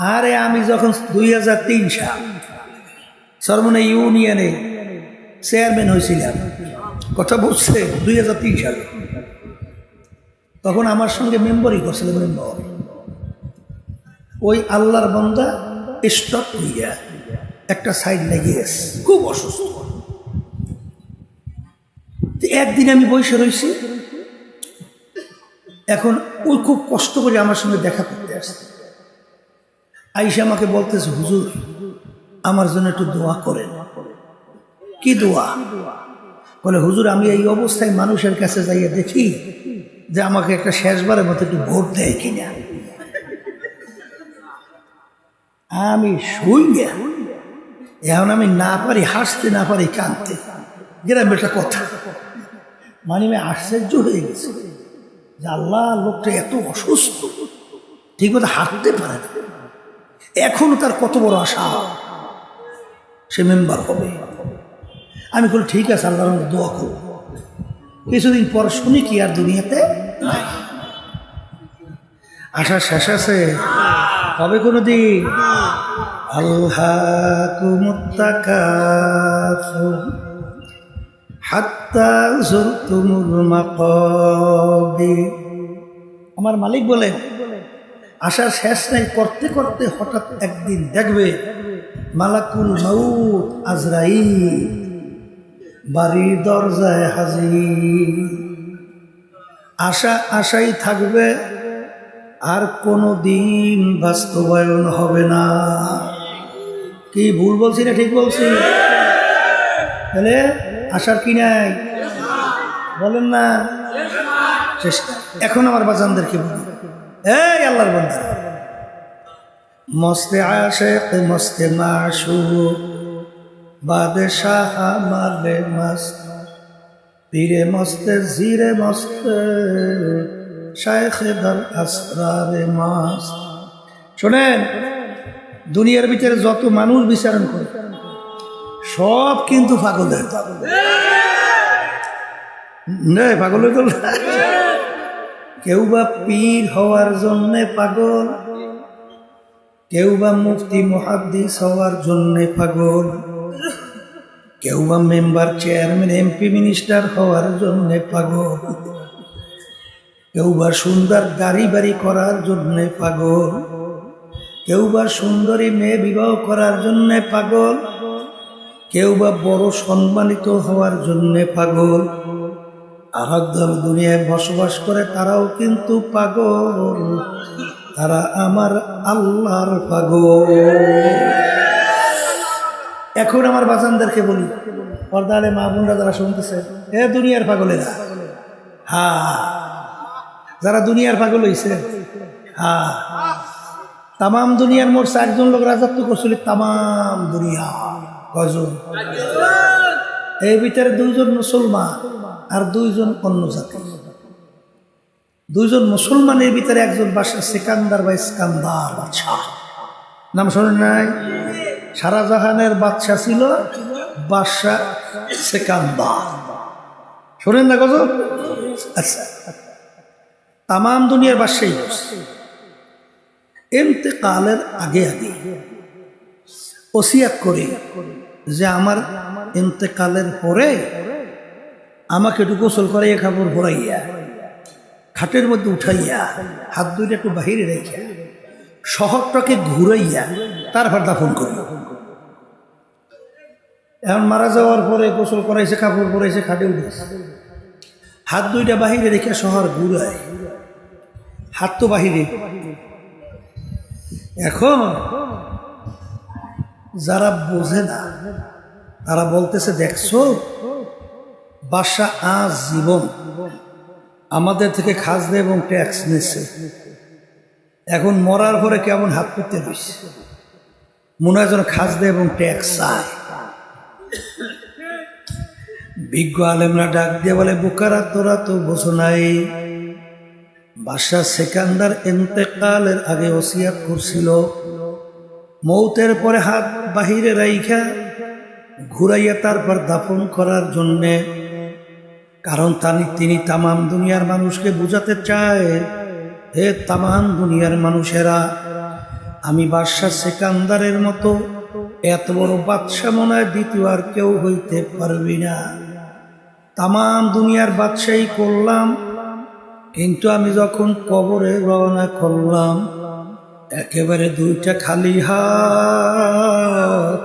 আরে আমি যখন দুই হাজার তিন সাল সরমনে ইউনিয়নে চেয়ারম্যান হয়েছিলাম, কথা বলছে দুই হাজার তিন সালে। তখন আমার সঙ্গে মেম্বারই করছিল মেম্বার। ওই আল্লাহর বন্দা স্টপ হইয়া একটা সাইড লেগে গেছে খুব অসুস্থ। একদিন আমি বসে রয়েছি এখন ওই খুব কষ্ট করে আমার সঙ্গে দেখা করতে আসছে। আইসা আমাকে বলতেছে, হুজুর, আমার জন্য একটু দোয়া করেন। কি দোয়া? বলে, হুজুর, আমি এই অবস্থায় মানুষের কাছে যাইয়া দেখি যে আমাকে একটা শেষবারের মতো একটু ভোট দেয় কিনা। আমি শুই না এখন আমি না পারি, হাসতে না পারি, কাঁদতে। গ্রামে একটা কথা। মানে আমি আশ্চর্য হয়ে গেছি যে আল্লাহ লোকটা এত অসুস্থ, ঠিক মতো হাঁটতে পারে না। এখনও তার কত বড় আশা। সে মেম্বার হবে। আমি বলি, ঠিক আছে আল্লাহ দোয়া করব কিছুদিন পর শুনি কি আর দুনিয়াতে আশা শেষ আছে। হবে কোনো দিন আল্লাহ হাত্তা আমার মালিক বলেন আশার শেষ নাই, করতে করতে হঠাৎ একদিন দেখবে মালাকুল মাউত আজরাই বাড়ির দরজায় হাজির। আশা আশাই থাকবে, আর কোনো দিন বাস্তবায়ন হবে না। কি ভুল বলছি না ঠিক বলছি? তাহলে আশার কি নাই? বলেন না। চেষ্টা এখন আমার বাজানদেরকে বলি। এই আল্লাহর বন্ধু। মস্তে আশেক মস্তে মাসুক বাদশাহ মালে মস্ত। পীরে মস্তে জিরে মস্তে শায়েখে দর আসরারে মাস্ত। শোনেন দুনিয়ার ভিতরে যত মানুষ বিচারণ করে সব কিন্তু পাগলের নে পাগলের তো। কেউ বা পীর হওয়ার জন্যে পাগল কেউ বা মুফতি মহাদ্দিস হওয়ার জন্যে পাগল কেউ বা মেম্বার চেয়ারম্যান, এমপি মিনিস্টার হওয়ার জন্যে পাগল কেউ বা সুন্দর গাড়ি বাড়ি করার জন্যে পাগল কেউ বা সুন্দরী মেয়ে বিবাহ করার জন্যে পাগল কেউ বা বড় সম্মানিত হওয়ার জন্যে পাগল। আহাদ্দল দুনিয়ায় বসবাস করে তারাও কিন্তু পাগল। তারা আমার আল্লাহর পাগল। এখন আমার বাজানদেরকে বলি পর্দালে মা বোনরা যারা শুনতেছে, এ দুনিয়ার পাগলেরা। হা। যারা দুনিয়ার পাগল হইছে, হা। তামাম দুনিয়ার মোট চারজন লোক রাজত্ব করছিল, তামাম দুনিয়া। কজন এই ভিতরে দুইজন মুসলমান। আর দুইজন অন্য জাতি। দুইজন মুসলমানের ভিতরে একজন বাসা সিকান্দার বা ইস্কান্দার বাদশাহ। নাম শোনেন নাই? সারাজাহানের বাদশাহ ছিল বাদশাহ সেকান্দার। শোনেন না গজ আচ্ছা। তামাম দুনিয়ার বাদশাহী এতেকালের আগে আগে ওসিয়াত করে যে আমার এতেকালের পরে আমাকে একটু গোসল করাইয়া কাপড় ভরাইয়া খাটের মধ্যে উঠাইয়া, হাত দুইটা একটু বাহিরে রেখে শহরটাকে ঘুরাইয়া তারপর দাফন করি। এখন মারা যাওয়ার পরে গোসল করাইছে, কাপড় পরাইছে, খাটে উঠেছে। হাত দুইটা বাহিরে রেখে শহর ঘুরায়। হাত তো বাহিরে। এখন যারা বোঝে না, তারা বলতেছে, দেখছ বাসা আজ জীবন। আমাদের থেকে খাজনা এবং ট্যাক্স নিচ্ছে এখন মরার পরে কেমন হাত করতে রয়েছে মনে হয় যেন খাজনা এবং ট্যাক্স চায় বিজ্ঞ আলেমরা ডাক দিয়ে বলে, বোকারা, তোরা তো বোঝো নাই। বাদশাহ সেকান্দার এন্তেকালের আগে ওসিয়াত করছিল। মৌতের পরে হাত বাহিরে রাইখা ঘুরাইয়া তারপর দাফন করার জন্যে কারণ তানি তিনি তামাম দুনিয়ার মানুষকে বুঝাতে চায়। হে তামাম দুনিয়ার মানুষেরা, আমি বাদশাহ সেকান্দারের মতো এত বড় বাদশাহ মনে হয় দ্বিতীয় আর কেউ হইতে পারবি না। তামাম দুনিয়ার বাদশাহী করলাম, কিন্তু আমি যখন কবরে রওনা করলাম, একেবারে দুইটা খালি হাত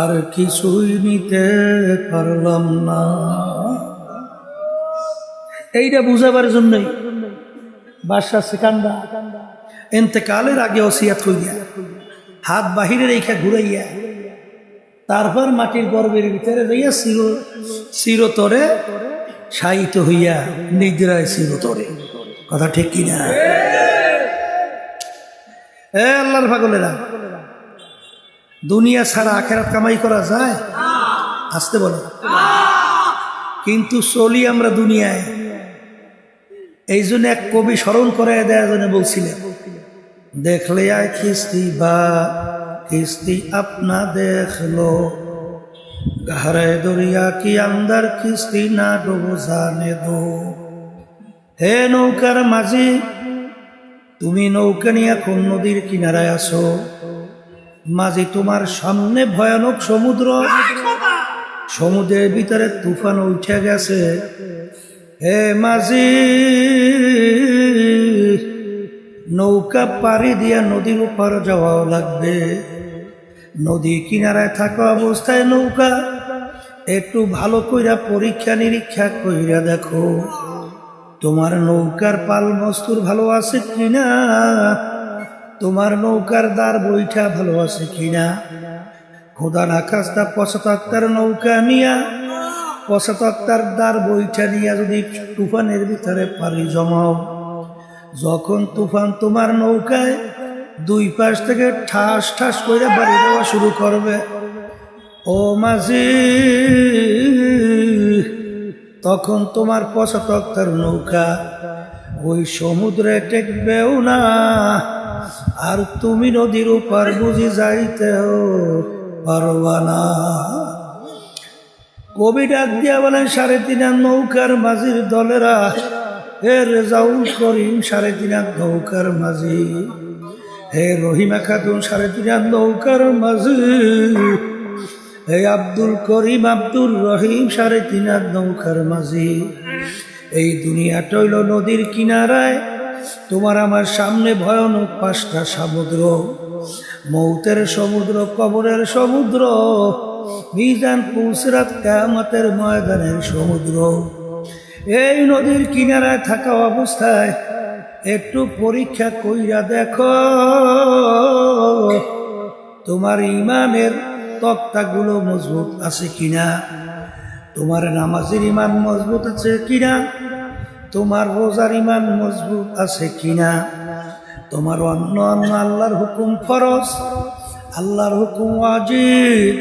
আর কিছুই নিতে পারলাম না। এইটা বুঝাবার জন্যই। বাদশাহ সেকান্দা এতেকালের আগে অসিয়াত হইয়া হাত বাহিরে রেখা ঘুরাইয়া, তারপর মাটির গর্বের ভিতরে রইয়া চির, চিরতরে শায়িত হইয়া নিদ্রায় চিরতরে। কথা ঠিক কিনা এ আল্লাহর পাগলেরা, দুনিয়া ছাড়া আখেরাত কামাই করা যায়? আসতে বলো। কিন্তু চলি আমরা দুনিয়ায়। এই জন্য এক কবি স্মরণ করে দেওয়ার জন্য বলছিলেন, দেখলে আয় কিস্তি বা কিস্তি আপনা দেখল গহরে দরিয়া কি আন্দার কিস্তি না ডুবো জানে দো। হে নৌকার মাঝি, তুমি নৌকা নিয়ে এখন নদীর কিনারায় আসো মাঝি, তোমার সামনে ভয়ানক সমুদ্র। সমুদ্রের ভিতরে তুফান উঠে গেছে। হে মাঝি নৌকা পাড়ি দিয়া নদীর উপর যাওয়াও লাগবে। নদী কিনারায় থাকা অবস্থায় নৌকা, একটু ভালো কইরা পরীক্ষা নিরীক্ষা কইরা দেখো, তোমার নৌকার পাল মস্তুর ভালো আছে কিনা? তোমার নৌকার দ্বার বইটা ভালো আছে কিনা? খোদার আকাশটা পঁচাত্তর নৌকা নিয়া, পঁচাত্তর দ্বার বইটা নিয়া যদি তুফানের ভিতরে পারি জমাও। যখন তুফান তোমার নৌকায় দুই পাশ থেকে ঠাস ঠাস করে বাড়ি দেওয়া শুরু করবে। ও মাঝি তখন তোমার পঁচাত্তর নৌকা ওই সমুদ্রে টেকবেও না। আর তুমি নদীর উপর বুঝি যাইতেও পারবা না। কবি ডাক দিয়া বলেন, সাড়ে তিন হাত নৌকার মাঝির দলেরা হে রেজাউল করিম, সাড়ে তিন নৌকার মাঝি। হে রহিমা খাতুন, সাড়ে তিন নৌকার মাঝি। হে আব্দুল করিম আব্দুল রহিম, সাড়ে তিন হাত নৌকার মাঝি। এই দুনিয়াটা হইল নদীর কিনারায়। তোমার আমার সামনে ভয়ানক পাঁচটা সমুদ্র। মৌতের সমুদ্র, কবরের সমুদ্র। মিজান পুসরাত কামাতের ময়দানের সমুদ্র। এই নদীর কিনারায় থাকা অবস্থায় একটু পরীক্ষা কইরা দেখো। তোমার ইমানের তক্তাগুলো মজবুত আছে কিনা? তোমার নামাজের ইমান মজবুত আছে কিনা? তোমার রোজার ইমান মজবুত আছে কিনা? তোমার অন্য অন্য আল্লাহর হুকুম ফরজ, আল্লাহর হুকুম ওয়াজিব,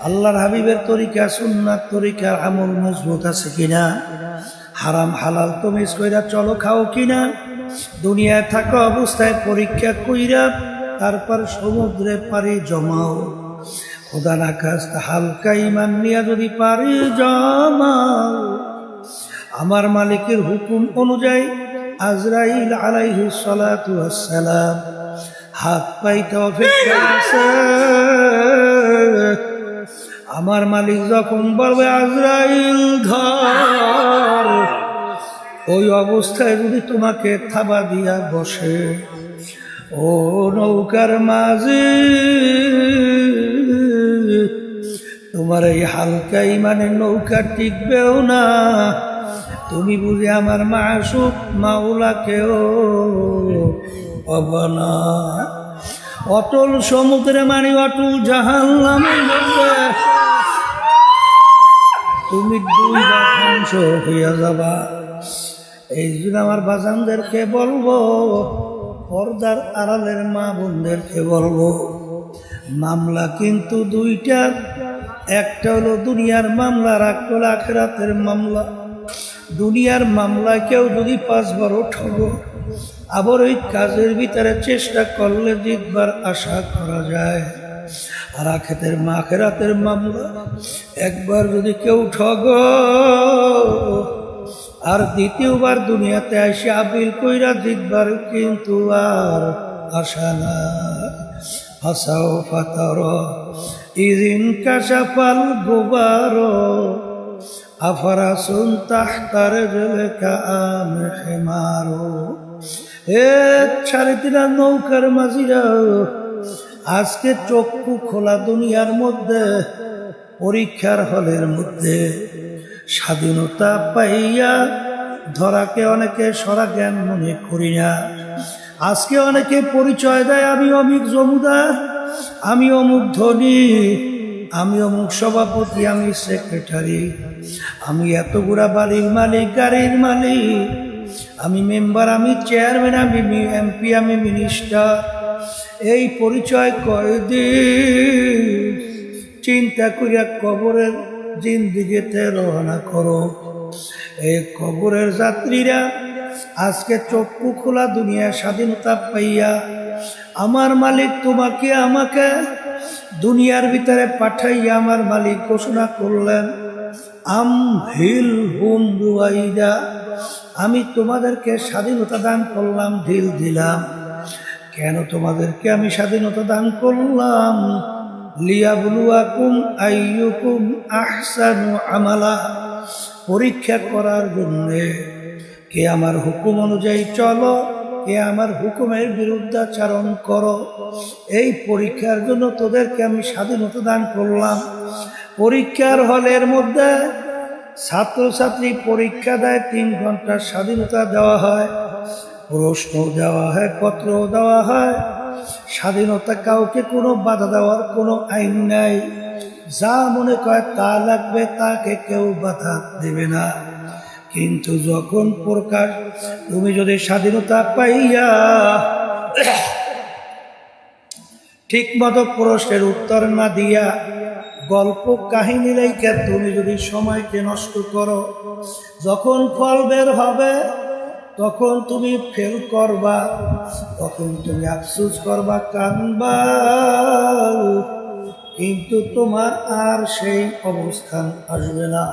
আল্লাহর হাবিবের তরিকা সুন্নাত তরিকা আমল মজবুত আছে কিনা? হারাম, হালাল তুমি কইরা চলো খাও কিনা? দুনিয়ায় থাকা অবস্থায় পরীক্ষা কইরা তারপর সমুদ্রে পারি জমাও। খোদার আকাশ হালকা ইমান নিয়ে যদি পারি জমাও। আমার মালিকের হুকুম অনুযায়ী আজরাইল আলাইহি সালাতু আসসালাম হাত পাইতে অপেক্ষা আছে। আমার মালিক যখন বলবে, আজরাইল ধর ওই অবস্থায় যদি তোমাকে থাবা দিয়া বসে, ও নৌকার মাঝি, তোমার এই হালকা ইমানের নৌকা টিকবেও না। তুমি বুঝি আমার মাসুক মাওলাকেও অবনা অটল সমুদ্রে মানে অটল জাহান তুমি দুই ধ্বংস হইয়া যাবা। এই জন্য আমার বাজানদেরকে বলব, পর্দার আড়ালের মা বোনদেরকে বলব, মামলা কিন্তু দুইটা। একটা হলো দুনিয়ার মামলা হলো আখেরাতের মামলা। দুনিয়ার মামলা কেউ যদি পাঁচবার ঠগ আবার ওই কাজের ভিতরে চেষ্টা করলে জিতবার আশা করা যায়। আর আখেতের মা, আখেরাতের মামলা, একবার যদি কেউ ঠগ আর দ্বিতীয়বার দুনিয়াতে আসে আবিল কইরা দিকবার কিন্তু আর আশা না হাসাও ফাতার, ইদিন কাশাফাল গোবার আফরাসুন তাহতার জলেকা আম হেমারো। এ সাড়ে তিনা নৌকার মাঝিরা, আজকে চক্ষু খোলা দুনিয়ার মধ্যে, পরীক্ষার হলের মধ্যে। স্বাধীনতা পাইয়া ধরাকে অনেকে সরা জ্ঞান মনে করি না। আজকে অনেকে পরিচয় দেয়, আমি অমিক জমুদার আমি অমুক ধনী, আমি অমুক সভাপতি, আমি সেক্রেটারি, আমি এতগুড়া বাড়ির মালিক, গাড়ির মালিক, আমি মেম্বার, আমি চেয়ারম্যান, আমি এমপি, আমি মিনিস্টার। এই পরিচয় কয়দিন চিন্তা করিয়া কবরের জিন্দিগিতে রওনা করো। এই কবরের যাত্রীরা, আজকে চক্ষু খোলা দুনিয়া স্বাধীনতা পাইয়া, আমার মালিক তোমাকে আমাকে দুনিয়ার ভিতরে পাঠাইয়া আমার মালিক ঘোষণা করলেন, আম হিল হুম রুয়াইদা, আমি তোমাদেরকে স্বাধীনতা দান করলাম, ঢিল দিলাম। কেন তোমাদেরকে আমি স্বাধীনতা দান করলাম? আমালা। পরীক্ষা করার জন্যে কে আমার হুকুম অনুযায়ী চলো, কে আমার হুকুমের বিরুদ্ধাচারণ করো। এই পরীক্ষার জন্য তোদেরকে আমি স্বাধীনতা দান করলাম। পরীক্ষার হলের মধ্যে ছাত্রছাত্রী পরীক্ষা দেয়, তিন ঘণ্টার স্বাধীনতা দেওয়া হয় প্রশ্ন দেওয়া হয় পত্র দেওয়া হয়। স্বাধীনতা কাউকে কোনো বাধা দেওয়ার কোনো আইন নাই। যা মনে করে তা লাগবে, তাকে কেউ বাধা দেবে না। কিন্তু যখন প্রকাশ, তুমি যদি স্বাধীনতা পাইয়া ঠিক মতো প্রশ্নের উত্তর না দিয়া গল্প কাহিনী রেখে তুমি যদি সময়কে নষ্ট করো, যখন ফল বের হবে তখন তুমি ফেল করবা, তখন তুমি আফসুস করবা কানবা কিন্তু তোমার আর সেই অবস্থান আসবে না।